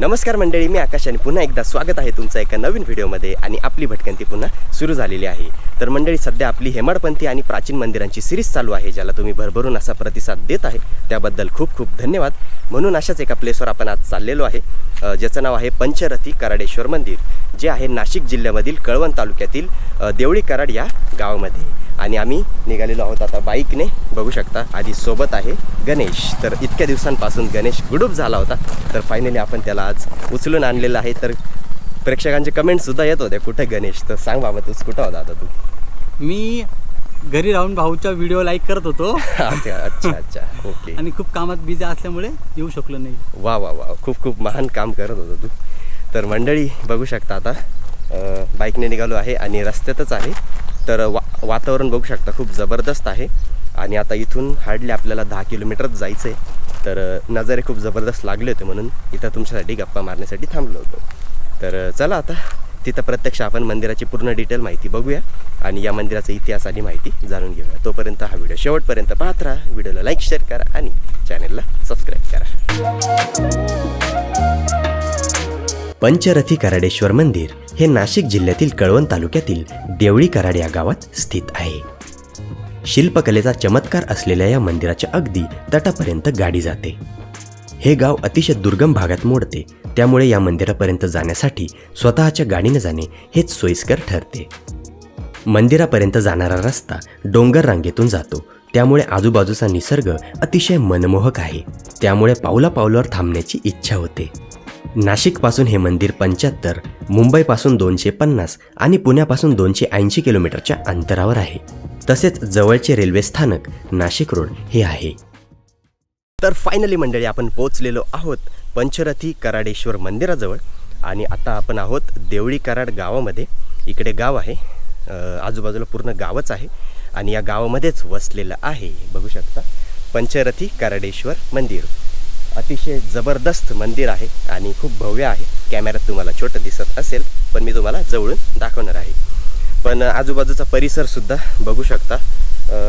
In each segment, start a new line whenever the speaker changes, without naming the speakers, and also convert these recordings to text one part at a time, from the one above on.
नमस्कार मंडळी मी आकाश आणि पुन्हा एकदा स्वागत आहे तुमचं एका नवीन व्हिडिओमध्ये आणि आपली भटकंती पुन्हा सुरू झालेली आहे. तर मंडळी सध्या आपली हेमाडपंथी आणि प्राचीन मंदिरांची सिरीज चालू आहे ज्याला तुम्ही भरभरून असा प्रतिसाद देत आहे. त्याबद्दल खूप खूप धन्यवाद. म्हणून अशाच एका प्लेसवर आपण आज चाललेलो आहे ज्याचं नाव आहे पंचरथी कराडेश्वर मंदिर जे आहे नाशिक जिल्ह्यामधील कळवण तालुक्यातील देवळी कराड या गावामध्ये. आणि आम्ही निघालेलो आहोत आता बाईकने. बघू शकता आधी सोबत आहे गणेश. तर इतक्या दिवसांपासून गणेश गुडूप झाला होता. तर फायनली आपण त्याला आज उचलून आणलेलं आहे. तर प्रेक्षकांचे कमेंटसुद्धा येत होते. कुठे गणेश? तर सांग बाबा तूच कुठं होता आता तू?
मी घरी राहून भाऊचा व्हिडिओ लाईक करत होतो.
अच्छा अच्छा अच्छा. ओके
आणि खूप कामात बिझी असल्यामुळे येऊ शकलो नाही.
वा वा वा. खूप खूप महान काम करत होता तू. तर मंडळी बघू शकता आता बाईकने निघालो आहे आणि रस्त्यातच आहे. तर वा वातावरण बघू शकता खूप जबरदस्त आहे. आणि आता इथून हार्डली आपल्याला दहा किलोमीटरच जायचं आहे तर नजारे खूप जबरदस्त लागले होते म्हणून इथं तुमच्यासाठी गप्पा मारण्यासाठी थांबलो होतो. तर चला आता तिथं प्रत्यक्ष आपण मंदिराची पूर्ण डिटेल माहिती बघूया आणि या मंदिराचा इतिहास आणि माहिती जाणून घेऊया. तोपर्यंत हा व्हिडिओ शेवटपर्यंत पाहत राहा. व्हिडिओला लाईक शेअर करा आणि चॅनलला सबस्क्राईब करा. पंचरथी कराडेश्वर मंदिर हे नाशिक जिल्ह्यातील कळवण तालुक्यातील देवळी कराड या गावात स्थित आहे. शिल्पकलेचा चमत्कार असलेल्या या मंदिराच्या अगदी तटापर्यंत गाडी जाते. हे गाव अतिशय दुर्गम भागात मोडते. त्यामुळे या मंदिरापर्यंत जाण्यासाठी स्वतःच्या गाडीने जाणे हेच सोयीस्कर ठरते. मंदिरापर्यंत जाणारा रस्ता डोंगर रांगेतून जातो. त्यामुळे आजूबाजूचा निसर्ग अतिशय मनमोहक आहे. त्यामुळे पावला पावलावर थांबण्याची इच्छा होते. नाशिकपासून हे मंदिर पंच्याहत्तर मुंबईपासून दोनशे पन्नास आणि पुण्यापासून दोनशे ऐंशी किलोमीटरच्या अंतरावर आहे. तसेच जवळचे रेल्वे स्थानक नाशिक रोड हे आहे. तर फायनली मंडळी आपण पोहोचलेलो आहोत पंचरथी कराडेश्वर मंदिराजवळ आणि आता आपण आहोत देवळी कराड गावामध्ये. इकडे गाव आहे. आजूबाजूला पूर्ण गावच आहे आणि या गावामध्येच वसलेलं आहे. बघू शकता. पंचरथी कराडेश्वर मंदिर. अतिशय जबरदस्त मंदिर आहे आणि खूप भव्य आहे. कॅमेऱ्यात तुम्हाला छोटं दिसत असेल पण मी तुम्हाला जवळून दाखवणार आहे. पण आजूबाजूचा परिसरसुद्धा बघू शकता.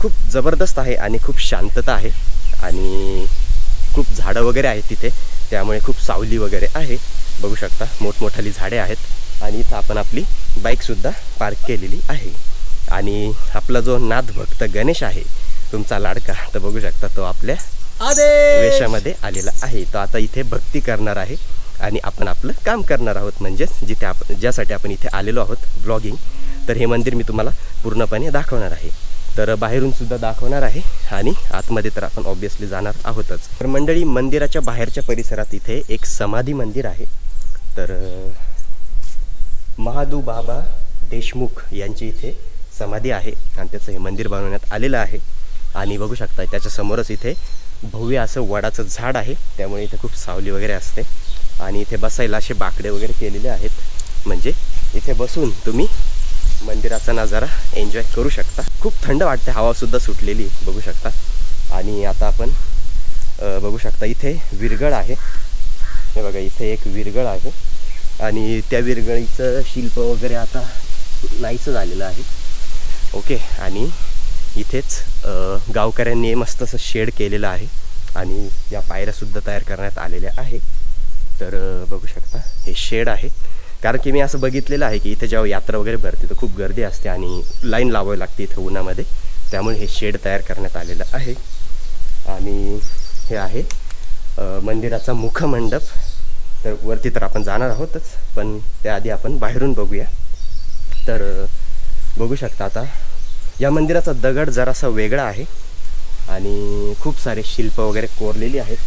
खूप जबरदस्त आहे आणि खूप शांतता आहे. आणि खूप झाडं वगैरे आहेत तिथे. त्यामुळे खूप सावली वगैरे आहे. बघू शकता मोठमोठाली झाडे आहेत. आणि इथं आपण आपली बाईकसुद्धा पार्क केलेली आहे. आणि आपला जो नाथभक्त गणेश आहे तुमचा लाडका तर बघू शकता तो आपल्या वेशामध्ये आलेला आहे. तो आता इथे भक्ती करणार आहे आणि आपण आपलं काम करणार आहोत म्हणजेच जिथे आपण ज्यासाठी आपण इथे आलेलो आहोत ब्लॉगिंग तर हे मंदिर मी तुम्हाला पूर्णपणे दाखवणार आहे. तर बाहेरून सुद्धा दाखवणार आहे आणि आतमध्ये तर आपण ऑब्विसली जाणार आहोतच. तर मंडळी मंदिराच्या बाहेरच्या परिसरात इथे एक समाधी मंदिर आहे. तर महादू बाबा देशमुख यांची इथे समाधी आहे आणि त्याचं हे मंदिर बनवण्यात आलेलं आहे. आणि बघू शकता त्याच्यासमोरच इथे भव्य असं वडाचं झाड आहे. त्यामुळे इथे खूप सावली वगैरे असते. आणि इथे बसायला असे बाकडे वगैरे केलेले आहेत. म्हणजे इथे बसून तुम्ही मंदिराचा नजारा एन्जॉय करू शकता. खूप थंड वाटते हवासुद्धा सुटलेली बघू शकता. आणि आता आपण बघू शकता इथे विरगळ आहे. हे बघा इथे एक विरगळ आहे. आणि त्या विरगळीचं शिल्प वगैरे आता नाहीचं झालेलं आहे. ओके आणि इथेच गावकऱ्यांनी मस्त असं शेड केलेलं आहे आणि या पायऱ्यासुद्धा तयार करण्यात आलेल्या आहे. तर बघू शकता हे शेड आहे. कारण की मी असं बघितलेलं आहे की इथे जेव्हा यात्रा वगैरे भरते तर खूप गर्दी असते आणि लाईन लावावी लागते इथं उन्हामध्ये. त्यामुळे हे शेड तयार करण्यात आलेलं आहे. आणि हे आहे मंदिराचा मुखमंडप. तर वरती तर आपण जाणार आहोतच पण त्याआधी आपण बाहेरून बघूया. तर बघू शकता आता या मंदिराचा दगड जरासा वेगळा आहे. आणि खूप सारे शिल्प वगैरे कोरलेली आहेत.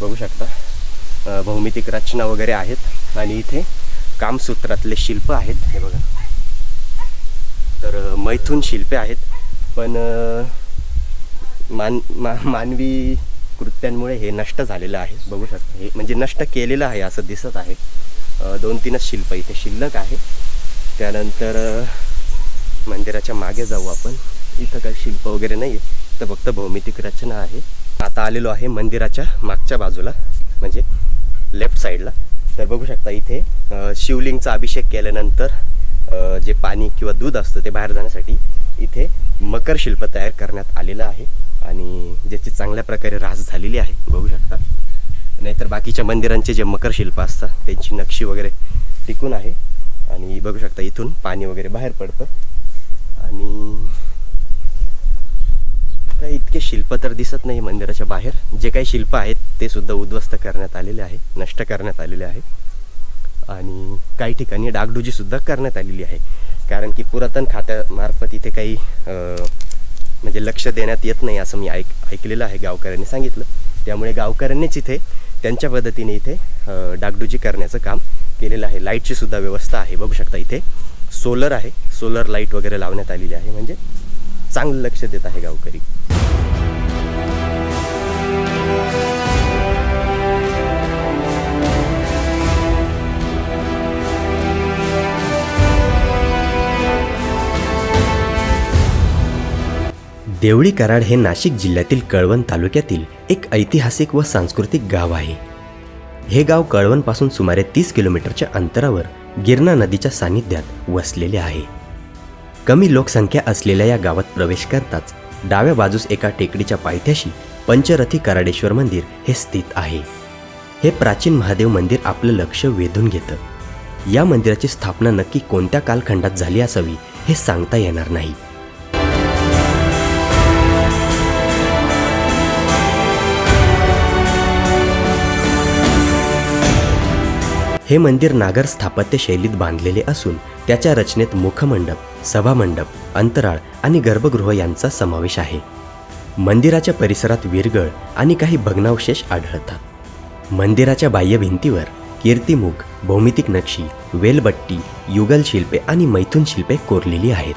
बघू शकता. भौमितिक रचना वगैरे आहेत. आणि इथे कामसूत्रातले शिल्प आहेत. हे बघा. तर मैथून शिल्पे आहेत. पण मान मा मानवी कृत्यांमुळे हे नष्ट झालेलं आहे. बघू शकता. हे म्हणजे नष्ट केलेलं आहे असं दिसत आहे. दोन तीनच शिल्प इथे शिल्लक आहे. त्यानंतर मंदिराच्या मागे जाऊ आपण. इथं काही शिल्प वगैरे नाही आहे तर फक्त भौमितिक रचना आहे. आता आलेलो आहे मंदिराच्या मागच्या बाजूला म्हणजे लेफ्ट साईडला तर बघू शकता इथे शिवलिंगचा अभिषेक केल्यानंतर जे पाणी किंवा दूध असतं ते बाहेर जाण्यासाठी इथे मकर शिल्प तयार करण्यात आलेलं आहे. आणि ज्याची चांगल्या प्रकारे रास झालेली आहे बघू शकता. नाहीतर बाकीच्या मंदिरांचे जे मकर शिल्प असतात त्यांची नक्षी वगैरे टिकून आहे. आणि बघू शकता इथून पाणी वगैरे बाहेर पडतं. आणि काही इतके शिल्प तर दिसत नाही मंदिराच्या बाहेर. जे काही शिल्प आहेत ते सुद्धा उद्ध्वस्त करण्यात आलेले आहे नष्ट करण्यात आलेले आहे. आणि काही ठिकाणी डागडुजी सुद्धा करण्यात आलेली आहे. कारण की पुरातन खात्यामार्फत इथे काही म्हणजे लक्ष देण्यात येत नाही असं मी ऐक ऐकलेलं आहे गावकऱ्यांनी सांगितलं. त्यामुळे गावकऱ्यांनीच इथे त्यांच्या पद्धतीने इथे डागडुजी करण्याचं काम केलेलं आहे. लाईटची सुद्धा व्यवस्था आहे. बघू शकता इथे. सोलर आहे. सोलर लाइट वगैरे लावण्यात आलेली आहे. म्हणजे चांगलं लक्ष देत आहे गावकरी. देवळी कराड हे नाशिक जिल्ह्यातील कळवण तालुक्यातील एक ऐतिहासिक व सांस्कृतिक गाव आहे. हे गाव कळवणपासून सुमारे तीस किलोमीटरच्या अंतरावर गिरणा नदीच्या सानिध्यात वसलेले आहे. कमी लोकसंख्या असलेल्या या गावात प्रवेश करताच डाव्या बाजूस एका टेकडीच्या पायथ्याशी पंचरथी कराडेश्वर मंदिर हे स्थित आहे. हे प्राचीन महादेव मंदिर आपलं लक्ष वेधून घेतं. या मंदिराची स्थापना नक्की कोणत्या कालखंडात झाली असावी हे सांगता येणार नाही. हे मंदिर नागर स्थापत्य शैलीत बांधलेले असून त्याच्या रचनेत मुखमंडप सभामंडप अंतराळ आणि गर्भगृह यांचा समावेश आहे. मंदिराच्या परिसरात विरगळ आणि काही भग्नावशेष आढळतात. मंदिराच्या बाह्य भिंतीवर कीर्तिमुख भौमितिक नक्षी वेलबट्टी युगल शिल्पे आणि मैथून शिल्पे कोरलेली आहेत.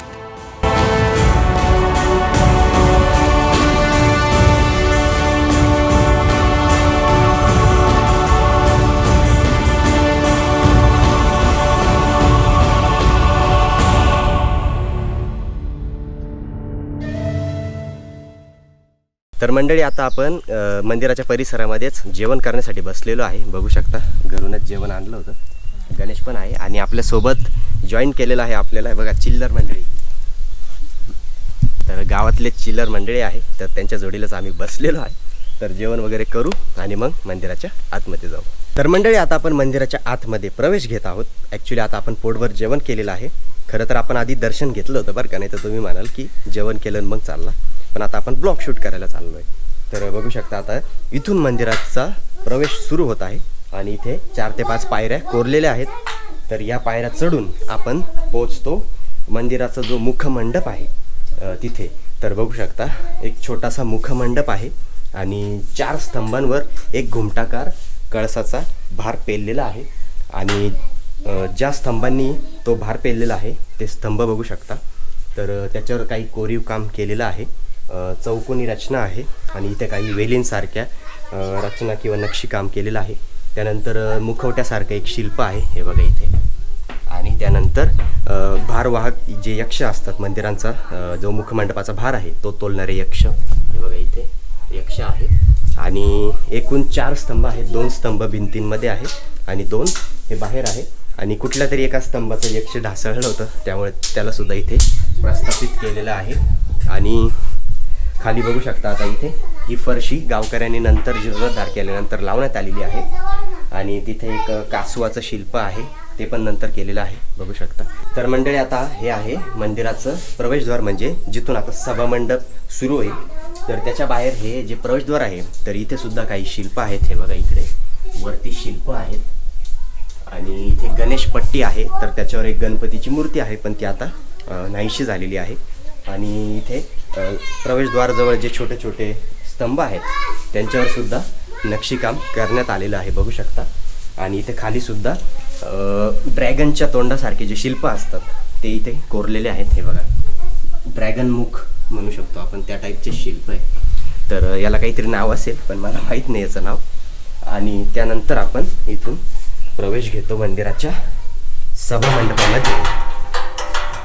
तर मंडळी आता आपण मंदिराच्या परिसरामध्येच जेवण करण्यासाठी बसलेलो आहे. बघू शकता घरूनच जेवण आणलं होतं. गणेश पण आहे आणि आपल्यासोबत जॉईन केलेलं आहे आपल्याला. बघा चिल्लर मंडळी. तर गावातले चिल्लर मंडळी आहे तर त्यांच्या जोडीलाच आम्ही बसलेलो आहे. तर जेवण वगैरे करू आणि मग मंदिराच्या आतमध्ये जाऊ. तर मंडळी आता आपण मंदिराच्या आतमध्ये प्रवेश घेत आहोत. ॲक्च्युली आता आपण पोटभर जेवण केलेलं आहे. खरं तर आपण आधी दर्शन घेतलं होतं बरं का? नाही तर तुम्ही म्हणाल की जेवण केलं आणि मग चालला. पण आता आपण ब्लॉग शूट करायला चाललो आहे तर बघू शकता आता इथून मंदिराचा प्रवेश सुरू होत आहे आणि इथे चार ते पाच पायऱ्या कोरलेल्या आहेत. तर या पायऱ्या चढून आपण पोचतो मंदिराचा जो मुखमंडप आहे तिथे. तर बघू शकता एक छोटासा मुखमंडप आहे आणि चार स्तंभांवर एक घुमटाकार कळसाचा भार पेललेला आहे आणि ज्या स्तंभांनी तो भार पेललेला आहे ते स्तंभ बघू शकता. तर त्याच्यावर काही कोरीव काम केलेलं आहे. चौकोनी रचना आहे आणि इथे काही वेलींसारख्या रचना किंवा नक्षीकाम केलेलं आहे. त्यानंतर मुखवट्यासारखं एक शिल्प आहे हे बघा इथे. आणि त्यानंतर भारवाहक जे यक्ष असतात मंदिरांचा जो मुखमंडपाचा भार आहे तो तोलणारे यक्ष. हे बघा इथे यक्ष आहे. आणि एकूण चार स्तंभ आहेत. दोन स्तंभ भिंतींमध्ये आहे आणि दोन हे बाहेर आहे. आणि कुठल्या तरी एका स्तंभाचं यक्ष ढासळलं होतं त्यामुळे त्यालासुद्धा इथे प्रस्थापित केलेलं आहे. आणि खाली बघू शकता आता इथे. ही फरशी गावकऱ्यांनी नंतर जीर्णोद्धार केल्यानंतर लावण्यात आलेली आहे. आणि तिथे एक कासवाचं शिल्प आहे. ते पण नंतर केलेलं आहे. बघू शकता. तर मंडळी आता हे आहे मंदिराचं प्रवेशद्वार म्हणजे जिथून आता सभामंडप सुरू होईल. तर त्याच्या बाहेर हे जे प्रवेशद्वार आहे तर इथे सुद्धा काही शिल्प आहेत. हे बघा इकडे. वरती शिल्प आहेत. आणि इथे गणेश पट्टी आहे. तर त्याच्यावर एक गणपतीची मूर्ती आहे. पण ती आता नाहीशी झालेली आहे. आणि इथे प्रवेशद्वाराजवळ जे छोटे छोटे स्तंभ आहेत त्यांच्यावर सुद्धा नक्षीकाम करण्यात आलेलं आहे बघू शकता. आणि इथे खाली सुद्धा ड्रॅगनच्या तोंडासारखे जे शिल्प असतात ते इथे कोरलेले आहेत. हे बघा ड्रॅगन मुख म्हणू शकतो आपण त्या टाईपचे शिल्प आहे तर याला काहीतरी नाव असेल पण मला माहीत नाही याचं नाव. आणि त्यानंतर आपण इथून प्रवेश घेतो मंदिराच्या सभामंडपामध्ये.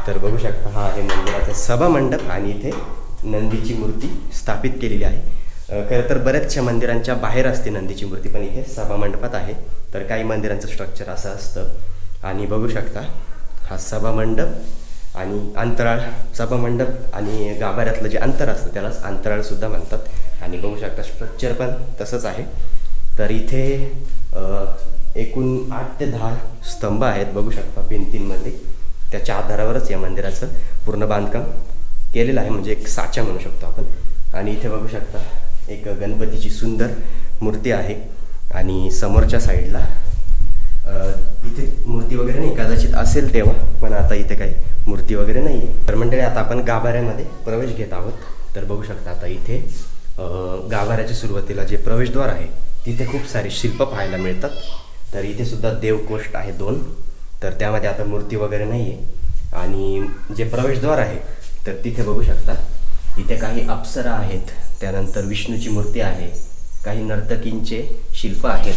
तर बघू शकता हा आहे मंदिराचा सभामंडप आणि इथे नंदीची मूर्ती स्थापित केलेली आहे. खरं तर बऱ्याचशा मंदिरांच्या बाहेर असते नंदीची मूर्ती पण इथे सभामंडपात आहे. तर काही मंदिरांचं स्ट्रक्चर असं असतं. आणि बघू शकता हा सभामंडप आणि अंतराळ सभामंडप आणि गाभाऱ्यातलं जे अंतर असतं त्यालाच अंतराळसुद्धा म्हणतात. आणि बघू शकता स्ट्रक्चर पण तसंच आहे. तर इथे एकूण आठ ते दहा स्तंभ आहेत बघू शकता भिंतींमध्ये. त्याच्या आधारावरच या मंदिराचं पूर्ण बांधकाम केलेलं आहे. म्हणजे एक साचा म्हणू शकतो आपण. आणि इथे बघू शकता एक गणपतीची सुंदर मूर्ती आहे. आणि समोरच्या साईडला इथे मूर्ती वगैरे नाही कदाचित असेल तेव्हा पण आता इथे काही मूर्ती वगैरे नाही. आहे तर मंडळी आता आपण गाभाऱ्यामध्ये प्रवेश घेत आहोत. तर बघू शकता आता इथे गाभाऱ्याच्या सुरुवातीला जे प्रवेशद्वार आहे तिथे खूप सारे शिल्प पाहायला मिळतात. तर इथे सुद्धा देवकोष्ट आहे दोन. तर त्यामध्ये आता मूर्ती वगैरे नाही आहे आणि जे प्रवेशद्वार आहे तर तिथे बघू शकता. इथे काही अप्सरा आहेत. त्यानंतर विष्णूची मूर्ती आहे. काही नर्तकींचे शिल्प आहेत.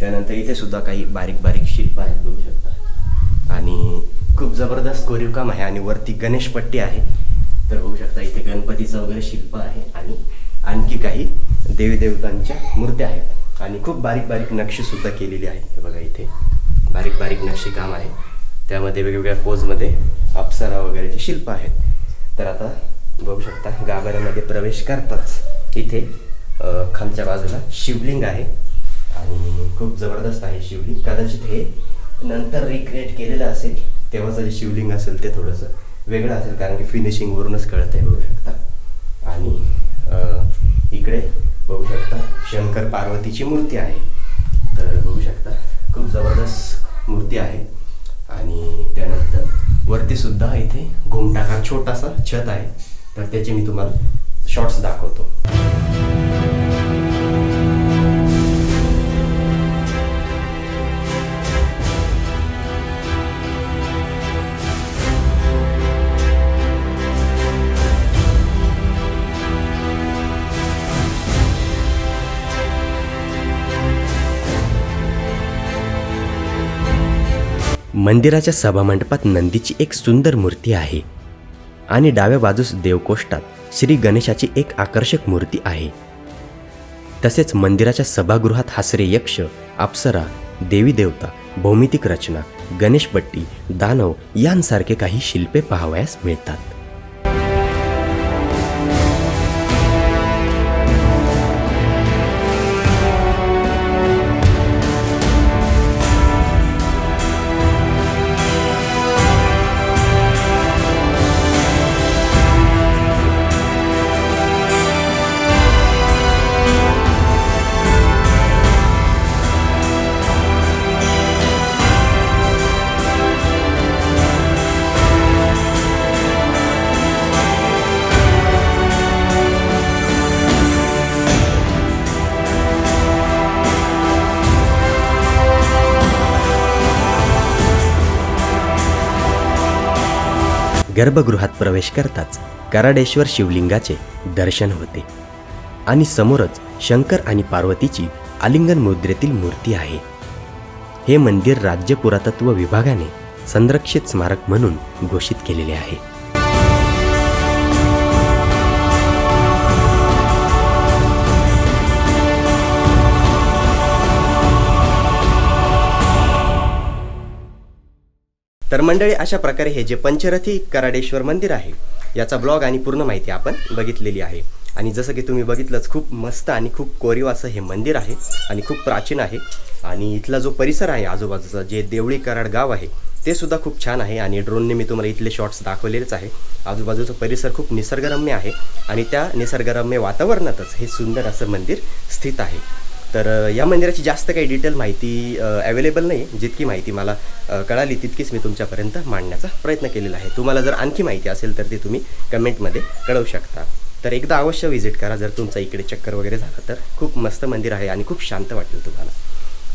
त्यानंतर इथे सुद्धा काही बारीक बारीक शिल्प आहेत बघू शकता. आणि खूप जबरदस्त कोरीवकाम आहे आणि वरती गणेशपट्टी आहे. तर बघू शकता इथे गणपतीचं वगैरे शिल्प आहे आणि आणखी काही देवी देवतांच्या मूर्त्या आहेत. आणि खूप बारीक बारीक नक्षीसुद्धा केलेली आहे हे बघा इथे. बारीक बारीक नक्षी काम आहे. त्यामध्ये वेगवेगळ्या पोजमध्ये अप्सरा वगैरेचे शिल्प आहेत. तर आता बघू शकता गाभाऱ्यामध्ये प्रवेश करताच इथे खालच्या बाजूला शिवलिंग आहे. आणि खूप जबरदस्त आहे शिवलिंग. कदाचित हे नंतर रिक्रिएट केलेलं असेल तेव्हाचं जे शिवलिंग असेल ते थोडंसं वेगळं असेल कारण की फिनिशिंगवरूनच कळत आहे बघू शकता. आणि इकडे बघू शकता शंकर पार्वतीची मूर्ती आहे. तर बघू शकता खूप जबरदस्त मूर्ती आहे. आणि त्यानंतर वरती सुद्धा इथे घुमटाका छोटासा छत आहे. तर त्याचे मी तुम्हाला शॉर्ट्स दाखवतो. मंदिराच्या सभामंडपात नंदीची एक सुंदर मूर्ती आहे. आणि डाव्या बाजूस देवकोष्टात श्री गणेशाची एक आकर्षक मूर्ती आहे. तसेच मंदिराच्या सभागृहात हासरे यक्ष अप्सरा देवी देवता भौमितिक रचना गणेशपट्टी दानव यांसारखे काही शिल्पे पाहावयास मिळतात. गर्भगृहात प्रवेश करताच कराडेश्वर शिवलिंगाचे दर्शन होते. आणि समोरच शंकर आणि पार्वतीची आलिंगन मुद्रेतील मूर्ती आहे. हे मंदिर राज्य पुरातत्व विभागाने संरक्षित स्मारक म्हणून घोषित केलेले आहे. तर मंडळी अशा प्रकारे हे जे पंचरथी कराडेश्वर मंदिर आहे याचा ब्लॉग आणि पूर्ण माहिती आपण बघितलेली आहे. आणि जसं की तुम्ही बघितलंच खूप मस्त आणि खूप कोरीव असं हे मंदिर आहे आणि खूप प्राचीन आहे. आणि इथला जो परिसर आहे आजूबाजूचा जे देवळी कराड गाव आहे ते सुद्धा खूप छान आहे आणि ड्रोनने मी तुम्हाला इथले शॉट्स दाखवलेलेच आहे. आजूबाजूचा परिसर खूप निसर्गरम्य आहे आणि त्या निसर्गरम्य वातावरणातच हे सुंदर असं मंदिर स्थित आहे. तर या मंदिराची जास्त काही डिटेल माहिती अवेलेबल नाही जितकी माहिती मला कळाली तितकीच मी तुमच्यापर्यंत मांडण्याचा प्रयत्न केलेला आहे. तुम्हाला जर आणखी माहिती असेल तर ती तुम्ही कमेंटमध्ये कळवू शकता. तर एकदा अवश्य व्हिजिट करा. जर तुमचा इकडे चक्कर वगैरे झाला तर खूप मस्त मंदिर आहे आणि खूप शांत वाटेल तुम्हाला.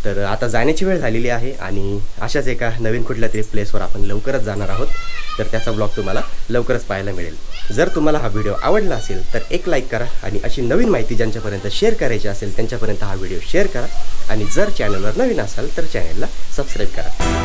तर आता जाण्याची वेळ झालेली आहे आणि अशाच एका नवीन कुठल्या तरी प्लेसवर आपण लवकरच जाणार आहोत. तर त्याचा ब्लॉग तुम्हाला लवकरच पाहायला मिळेल. जर तुम्हाला हा व्हिडिओ आवडला असेल तर एक लाईक करा आणि अशी नवीन माहिती ज्यांच्यापर्यंत शेअर करायची असेल त्यांच्यापर्यंत हा व्हिडिओ शेअर करा. आणि जर चॅनलवर नवीन असाल तर चॅनलला सबस्क्राईब करा.